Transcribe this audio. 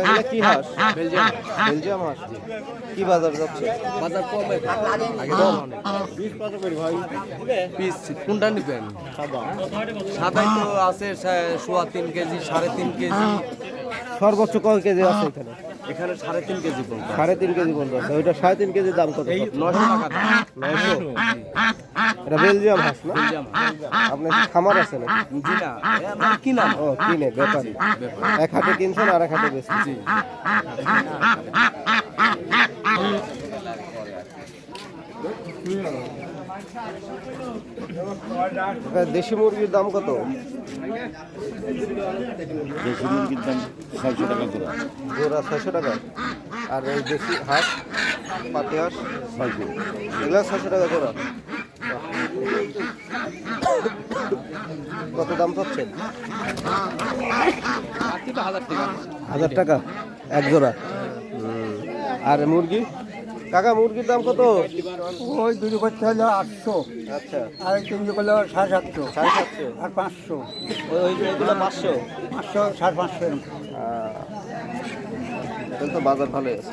এগুলো কি হাঁস? বেলজিয়াম বেলজিয়াম হাঁস? কি বাজার যাচ্ছে? বাজার কমে আগে দাম অনেক। পিস কোনটা নিবেন? সাদাই তো আছে সোয়া তিন কেজি সাড়ে তিন কেজি। সর্বোচ্চ কয় কেজি আছে এখানে? এখানে সাড়ে তিন কেজি সাড়ে তিন কেজি পর্যন্ত আছে। ওইটা সাড়ে তিন কেজি দাম কত? নশো টাকা। এটা বেলজিয়াম হাঁস না? আপনার কি খামার আছে না জি না এ কি নাম? ও কিনে ব্যাপারী এক হাতে কিনছেন আর এক হাতে বেচছেন। এটা দেশি মুরগির দাম কত? দেশি মুরগির দাম ছয়শো টাকা জোড়া। জোড়া ছয়শো টাকা। আর এই দেশি হাঁস পাতি হাঁস ছয়শো। এগুলো ছয়শো টাকা জোড়া। কত দাম পাচ্ছেন? হাজার টাকা এক জোড়া। আর মুরগি? কাকা মুরগির দাম কত? ওই দুটো করতে হলো আটশো। আচ্ছা। আর তিনটে করলে সাড়ে সাতশো। সাড়ে সাতশো? আর পাঁচশো। ওই ওই পাঁচশো? পাঁচশো সাড়ে পাঁচশো। তো বাজার ভালোই আছে।